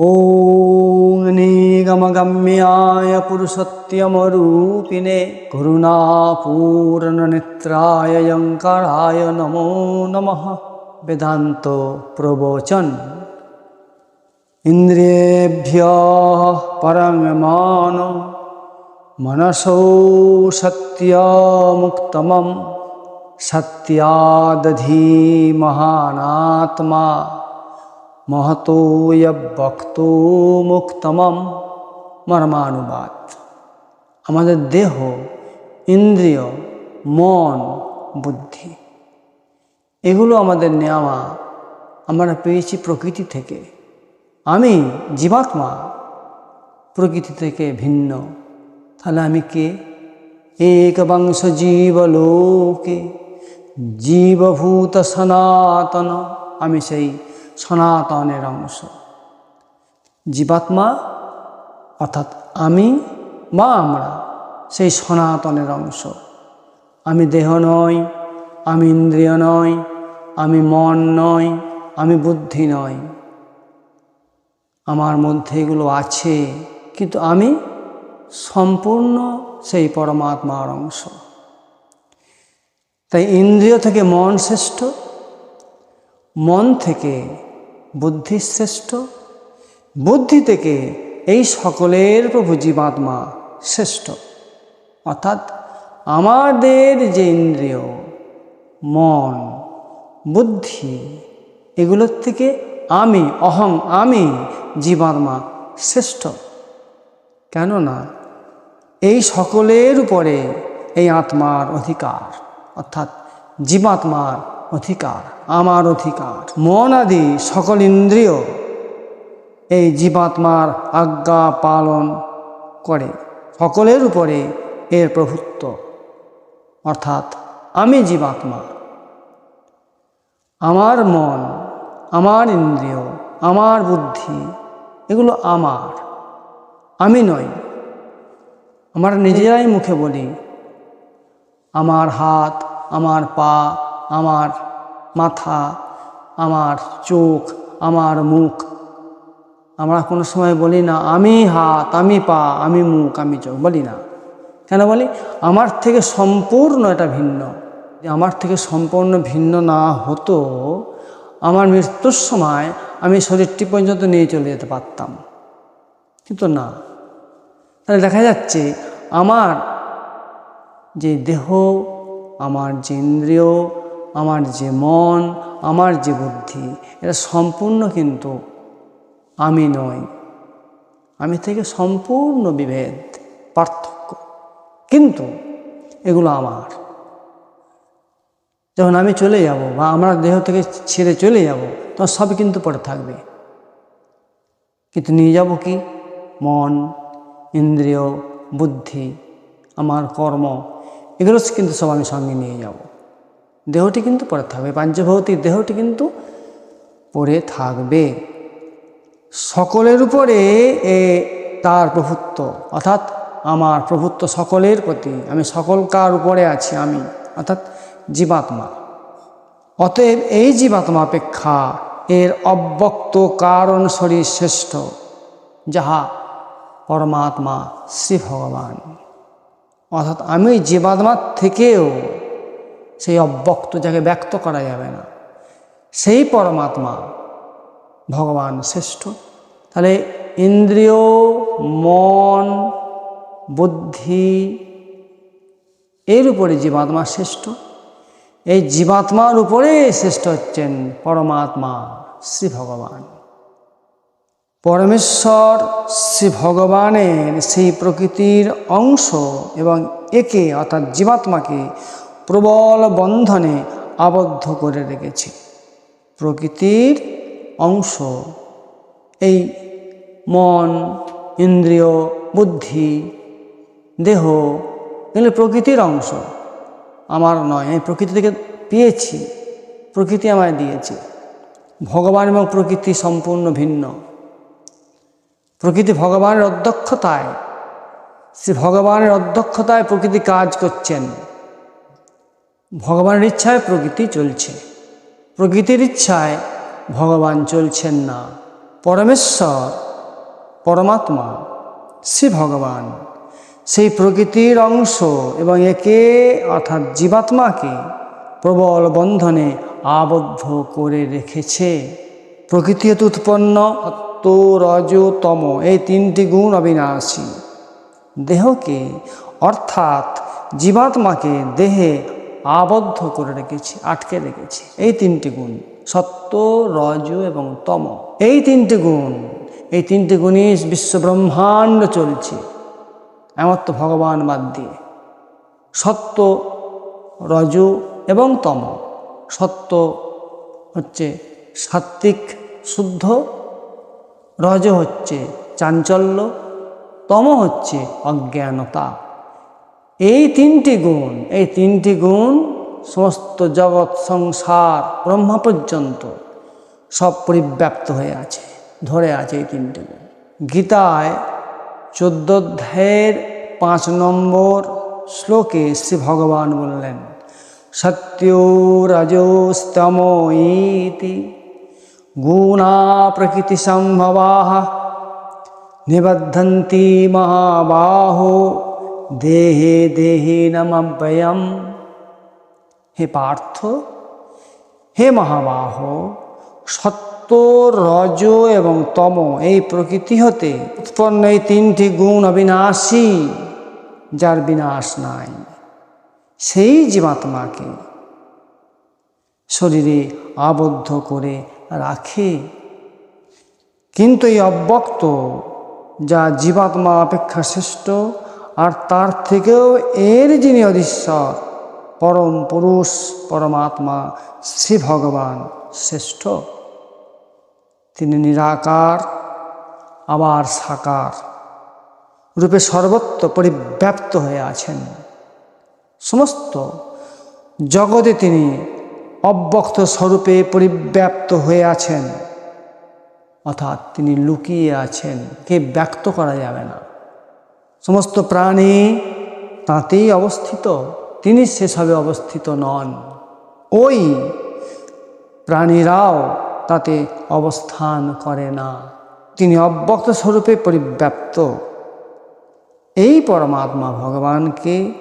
ॐ निगमगम्याय पुरुषत्यमरूपिणे करुणापूर्णनेत्राय यङ्कराय नमो नमः वेदान्त प्रवचन इन्द्रियेभ्यः परं मान मनसो सत्यमुक्तमं सत्यादधीमहानात्मा महतो ভক্তো মুক্তমম মর্মানুবাদ। আমাদের দেহ, ইন্দ্রিয়, মন, বুদ্ধি, এগুলো আমাদের নেওয়া আমরা পেয়েছি প্রকৃতি থেকে। আমি জীবাত্মা, প্রকৃতি থেকে ভিন্ন। তাহলে আমি কে? একবাংশ জীবলোকে। জীবভূত সনাতন। আমি সেই সনাতনের অংশ। জীবাত্মা, অর্থাৎ আমি বা আমরা, সেই সনাতনের অংশ। আমি দেহ নই, আমি ইন্দ্রিয় নই, আমি মন নই, আমি বুদ্ধি নই। আমার মধ্যে এগুলো আছে, কিন্তু আমি সম্পূর্ণ সেই পরমাত্মার অংশ। তাই ইন্দ্রিয় থেকে মন শ্রেষ্ঠ, মন থেকে বুদ্ধি শ্রেষ্ঠ বুদ্ধি থেকে এই সকলের প্রভু জীবাত্মা শ্রেষ্ঠ। অর্থাৎ আমাদের যে ইন্দ্রিয়, মন, বুদ্ধি, এগুলোর থেকে আমি, অহং, আমি জীবাত্মা শ্রেষ্ঠ। কেননা এই সকলের উপরে এই আত্মার অধিকার, অর্থাৎ জীবাত্মার অধিকার, আমার অধিকার। মন আদি সকল ইন্দ্রিয় এই জীবাত্মার আজ্ঞা পালন করে। সকলের উপরে এর প্রভুত্ব। অর্থাৎ আমি জীবাত্মা। আমার মন, আমার ইন্দ্রিয়, আমার বুদ্ধি, এগুলো আমার। আমি নই। আমার নিজেরাই মুখে বলি, আমার হাত, আমার পা আমার মাথা, আমার চোখ, আমার মুখ। আমরা কোনো সময় বলি না, আমি হাত, আমি পা, আমি মুখ, আমি চোখ, বলি না। কেন বলি? আমার থেকে সম্পূর্ণ এটা ভিন্ন। আমার থেকে সম্পূর্ণ ভিন্ন না হতো, আমার মৃত্যুর সময় আমি শরীরটি পর্যন্ত নিয়ে চলে যেতে পারতাম। কিন্তু না। তাহলে দেখা যাচ্ছে, আমার যে দেহ, আমার যে ইন্দ্রিয় আমার যে মন, আমার যে বুদ্ধি, এটা সম্পূর্ণ কিন্তু আমি নই। আমি থেকে সম্পূর্ণ বিভেদ, পার্থক্য। কিন্তু এগুলো আমার। যখন আমি চলে যাব বা আমরা দেহ থেকে ছেড়ে চলে যাব, তখন সব কিন্তু পড়ে থাকবে। কিন্তু নিয়ে যাব কি? মন, ইন্দ্রিয়, বুদ্ধি, আমার কর্ম, এগুলো কিন্তু সব আমি সঙ্গে নিয়ে যাব। দেহটি কিন্তু পড়ে থাকবে, পাঞ্চভৌতিক দেহটি কিন্তু পড়ে থাকবে। সকলের উপরে এ তার প্রভুত্ব, অর্থাৎ আমার প্রভুত্ব সকলের প্রতি, আমি সকল কার উপরে আছি আমি, অর্থাৎ জীবাত্মা। অতএব এই জীবাত্মা অপেক্ষা এর অব্যক্ত কারণ শরীর শ্রেষ্ঠ, যাহা পরমাত্মা শ্রী ভগবান। অর্থাৎ আমি জীবাত্মার থেকেও সেই অব্যক্ত যাকে ব্যক্ত করা যাবে না। সেই পরমাত্মা ভগবান শ্রেষ্ঠ। তাহলে ইন্দ্রিয়, মন, বুদ্ধি এর উপরে জীবাত্মা শ্রেষ্ঠ। এই জীবাত্মার উপরে শ্রেষ্ঠ হচ্ছেন পরমাত্মা শ্রী ভগবান। পরমেশ্বর শ্রী ভগবানের সেই প্রকৃতির অংশ এবং একে অর্থাৎ জীবাত্মাকে প্রবল বন্ধনে আবদ্ধ করে রেখেছে। প্রকৃতির অংশ। এই মন, ইন্দ্রিয়, বুদ্ধি, দেহ এগুলো প্রকৃতির অংশ। আমার নয়, আমি প্রকৃতি থেকে পেয়েছি। প্রকৃতি আমায় দিয়েছে। ভগবান এবং প্রকৃতি সম্পূর্ণ ভিন্ন। প্রকৃতি ভগবানের অধ্যক্ষতায়। শ্রী ভগবানের অধ্যক্ষতায় প্রকৃতি কাজ করছেন। ভগবানের ইচ্ছায় প্রকৃতি চলছে। প্রকৃতির ইচ্ছায় ভগবান চলছেন না। পরমেশ্বর, পরমাত্মা, শ্রী ভগবান। সেই প্রকৃতির অংশ এবং একে অর্থাৎ জীবাত্মাকে প্রবল বন্ধনে আবদ্ধ করে রেখেছে। প্রকৃতি হতে উৎপন্ন সত্য রজ এই তিনটি গুণ অবিনাশী। দেহকে অর্থাৎ জীবাত্মাকে দেহে আবদ্ধ করে রেখেছে, আটকে রেখেছে। এই তিনটি গুণ, সত্য, রজ এবং তম। এই তিনটি গুণ, এই তিনটি গুণই বিশ্ব ব্রহ্মাণ্ড চলছে। এমত ভগবান বাদ দিয়ে। সত্য, রজ এবং তম। সত্য হচ্ছে সাত্ত্বিক শুদ্ধ, রজ হচ্ছে চাঞ্চল্য, তম হচ্ছে অজ্ঞানতা। এই তিনটি গুণ, এই তিনটি গুণ সমস্ত জগৎ, সংসার, ব্রহ্মা পর্যন্ত সব পরিব্যাপ্ত হয়ে আছে, ধরে আছে এই তিনটি গুণ। গীতায় চোদ্দ অধ্যায়ের পাঁচ নম্বর শ্লোকে শ্রী ভগবান বললেন সত্য ইতি গুণা প্রকৃতি সম্ভবা, নিবদ্ধন্তি মহাবাহো। দেহে দেহে নমব্যয়ম হে পার্থ, হে মহাবাহ, সত্য, রজ এবং তম এই প্রকৃতি হতে উৎপন্ন এই তিনটি গুণ অবিনাশী, যার বিনাশ নাই। সেই জীবাত্মাকে শরীরে আবদ্ধ করে রাখে। কিন্তু এই অব্যক্ত, যা জীবাত্মা অপেক্ষা শ্রেষ্ঠ আর তার থেকেও এর যিনি অধীশ্বর পরম পুরুষ, পরমাত্মা, শ্রী ভগবান শ্রেষ্ঠ, তিনি নিরাকার, আবার সাকার রূপে সর্বত্র পরিব্যাপ্ত হয়ে আছেন। সমস্ত জগতে তিনি অব্যক্ত স্বরূপে পরিব্যাপ্ত হয়ে আছেন। অর্থাৎ তিনি লুকিয়ে আছেন, কে ব্যক্ত করা যাবে না। সমস্ত প্রাণী তাঁতেই অবস্থিত, তিনি সেসবে অবস্থিত নন। ওই প্রাণীরাও তাতে অবস্থান করে না। তিনি অব্যক্ত স্বরূপে পরিব্যাপ্ত। এই পরমাত্মা ভগবানকে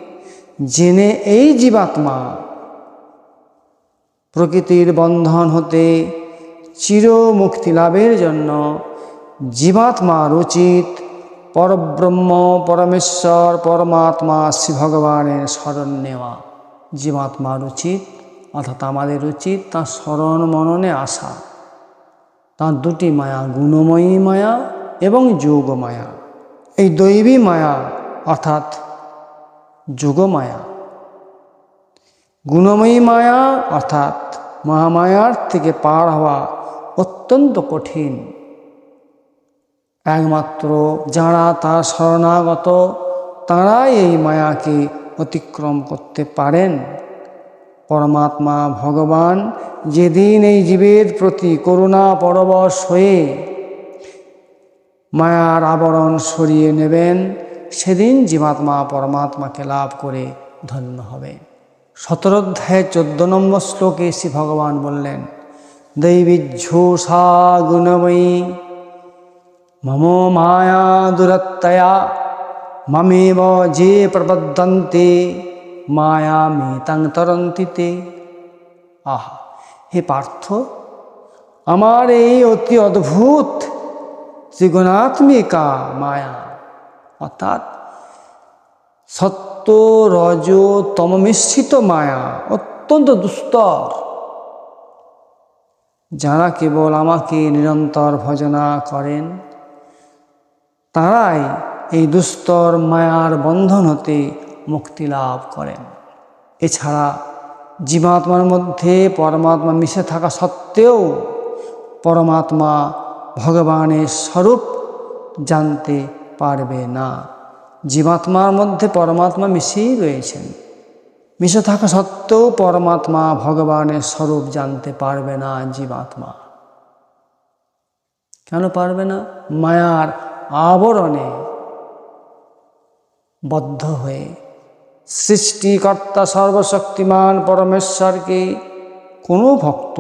জেনে এই জীবাত্মা প্রকৃতির বন্ধন হতে চির মুক্তি লাভের জন্য জীবাত্মার উচিত পরব্রহ্ম, পরমেশ্বর, পরমাত্মা শ্রী ভগবানের স্মরণ নেওয়া। জীবাত্মার উচিত অর্থাৎ আমাদের উচিত তার স্মরণ মননে আসা। তার দুটি মায়া, গুণময়ী মায়া এবং যোগ মায়া এই দৈবী মায়া, অর্থাৎ যোগমায়া। গুণময়ী মায়া, অর্থাৎ মহামায়ার থেকে পার হওয়া অত্যন্ত কঠিন একমাত্র যারা তার শরণাগত, তাঁরাই এই মায়াকে অতিক্রম করতে পারেন। পরমাত্মা ভগবান যেদিন এই জীবের প্রতি করুণা পরবশ হয়ে মায়ার আবরণ সরিয়ে নেবেন, সেদিন জীবাত্মা পরমাত্মাকে লাভ করে ধন্য হবে। সতেরো অধ্যায় চোদ্দ নম্বর শ্লোকে শ্রী ভগবান বললেন দৈবিঝোষা গুণময়ী মম মায়া দুরত্তয়া মমেব যে প্রবদ্ধন্তে মায়া মেতাং তরন্তি তে আহা হে পার্থ আমার এই অতি অদ্ভুত ত্রিগুণাত্মিকা মায়া অর্থাৎ সত্য রজ তম মিশ্রিত মায়া অত্যন্ত দুস্তর যারা কেবল আমাকে নিরন্তর ভজনা করেন তারাই এই দুস্তর মায়ার বন্ধন হতে মুক্তি লাভ করেন। এছাড়া জীবাত্মার মধ্যে পরমাত্মা মিশে থাকা সত্ত্বেও পরমাত্মা ভগবানের স্বরূপ জানতে পারবে না। জীবাত্মার মধ্যে পরমাত্মা মিশেই রয়েছেন। মিশে থাকা সত্ত্বেও পরমাত্মা ভগবানের স্বরূপ জানতে পারবে না জীবাত্মা। কেন পারবে না? মায়ার আবরণে বদ্ধ হয়ে সৃষ্টিকর্তা সর্বশক্তিমান পরমেশ্বরকে কোনো ভক্ত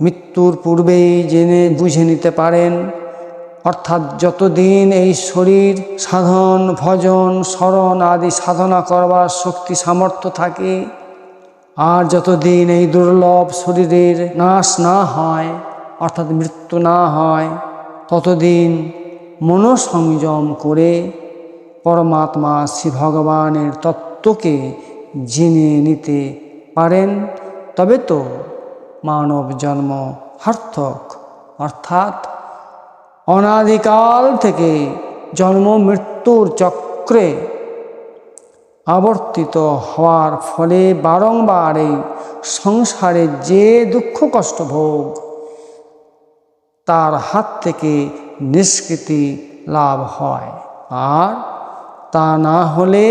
মৃত্যুর পূর্বেই জেনে বুঝে নিতে পারেন। অর্থাৎ যতদিন এই শরীর, সাধন, ভজন, স্মরণ আদি সাধনা করবার শক্তি সামর্থ্য থাকে, আর যতদিন এই দুর্লভ শরীরের নাশ না হয়, অর্থাৎ মৃত্যু না হয়, ততদিন মনোসংযম করে পরমাত্মা শ্রী ভগবানের তত্ত্বকে জেনে নিতে পারেন। তবে তো মানব জন্ম সার্থক, অর্থাৎ অনাদিকাল থেকে জন্ম মৃত্যুর চক্রে আবর্তিত হওয়ার ফলে বারংবার এই সংসারে যে দুঃখ কষ্ট ভোগ তার হাত থেকে নিষ্কৃতি লাভ হয়। আর তা না হলে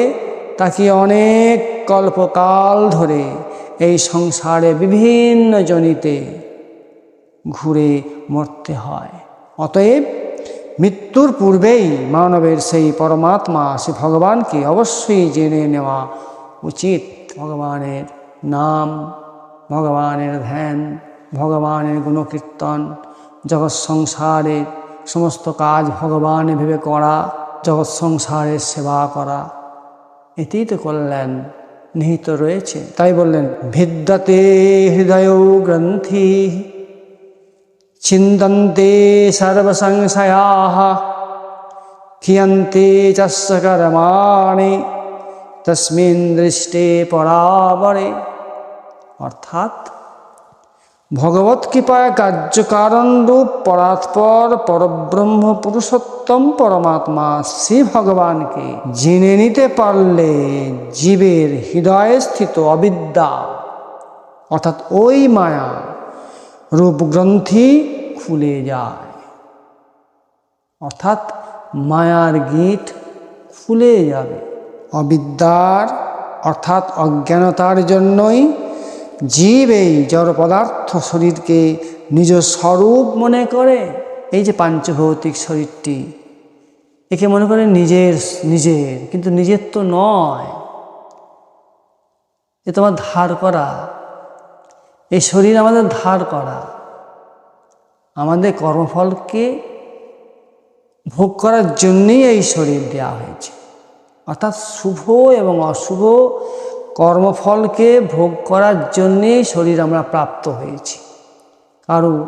তাকে অনেক কল্পকাল ধরে এই সংসারে বিভিন্ন জনিতে ঘুরে মরতে হয়। অতএব মৃত্যুর পূর্বেই মানবের সেই পরমাত্মা, সে ভগবানকে অবশ্যই জেনে নেওয়া উচিত। ভগবানের নাম, ভগবানের ধ্যান, ভগবানের গুণকীর্তন জগৎ সংসারের সমস্ত কাজ ভগবান ভেবে করা জগৎ সংসারের সেবা করা। এতেই তো কল্যাণ নিহিত রয়েছে। তাই বললেন, ভিদ্যতে হৃদয় গ্রন্থি চিন্তন্তে সর্বসংশয়া, ক্ষিয়ন্তে চস্য কর্মাণি, তস্মিন দৃষ্টে পরাবরে। অর্থাৎ ভগবত কৃপায় কার্যকারণ রূপ পরাৎপর পরব্রহ্ম পুরুষোত্তম পরমাত্মা শ্রী ভগবানকে জেনে নিতে পারলে জীবের হৃদয়ে স্থিত অবিদ্যা, অর্থাৎ ওই মায়া, রূপগ্রন্থি খুলে যায়। অর্থাৎ মায়ার গিট খুলে যাবে। অবিদ্যার, অর্থাৎ অজ্ঞানতার জন্যই জীব এই জড় পদার্থ শরীরকে নিজ স্বরূপ মনে করে। এই যে পাঞ্চভৌতিক শরীরটি, একে মনে করে নিজের নিজের, কিন্তু নিজের তো নয়। এ তোমার ধার করা এই শরীর আমাদের ধার করা। আমাদের কর্মফলকে ভোগ করার জন্যেই এই শরীর দেওয়া হয়েছে। অর্থাৎ শুভ এবং অশুভ কর্মফলকে ভোগ করার জন্যেই শরীর আমরা প্রাপ্ত হয়েছি। কারও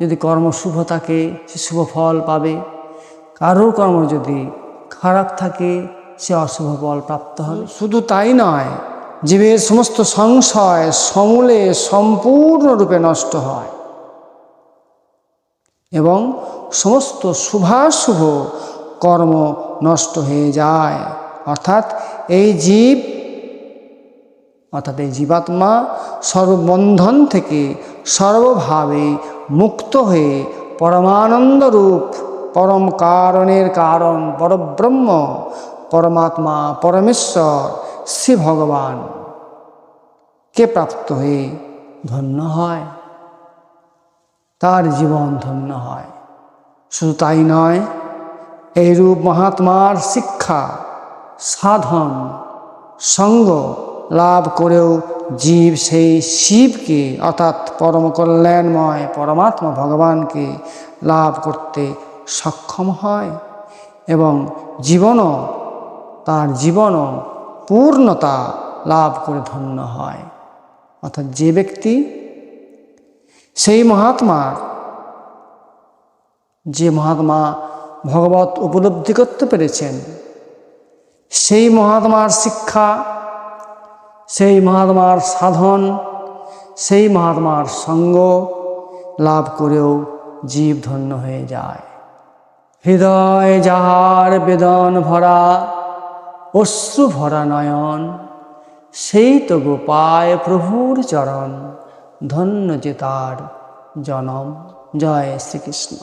যদি কর্ম শুভ থাকে, সে শুভ ফল পাবে। কারোর কর্ম যদি খারাপ থাকে, সে অশুভ ফল প্রাপ্ত হবে। শুধু তাই নয়, জীবের সমস্ত সংশয় সমূলে সম্পূর্ণরূপে নষ্ট হয়। এবং সমস্ত শুভাশুভ কর্ম নষ্ট হয়ে যায়। অর্থাৎ এই জীব অর্থাৎ এই জীবাত্মা সর্ববন্ধন থেকে সর্বভাবে মুক্ত হয়ে পরমানন্দ রূপ পরম কারণের কারণ পরব্রহ্ম পরমাত্মা পরমেশ্বর শ্রী ভগবান কে প্রাপ্ত হয়ে ধন্য হয়? তার জীবন ধন্য হয়। শুধু তাই নয়, এইরূপ মহাত্মার শিক্ষা, সাধন, সঙ্গ লাভ করেও জীব সেই শিবকে, অর্থাৎ পরম কল্যাণময় পরমাত্মা ভগবানকে লাভ করতে সক্ষম হয় এবং জীবনও, তার জীবনও পূর্ণতা লাভ করে ধন্য হয়। অর্থাৎ যে ব্যক্তি, সেই মহাত্মার যে মহাত্মা ভগবত উপলব্ধি করতে পেরেছেন, সেই মহাত্মার শিক্ষা সেই মহাত্মার সাধন, সেই মহাত্মার সঙ্গ লাভ করেও জীব ধন্য হয়ে যায়। হৃদয় যাহার বেদন ভরা, অশ্রু ভরা নয়ন, সেই তো গোপায় প্রভুর চরণ, ধন্য যে তার জনম। জয় শ্রীকৃষ্ণ।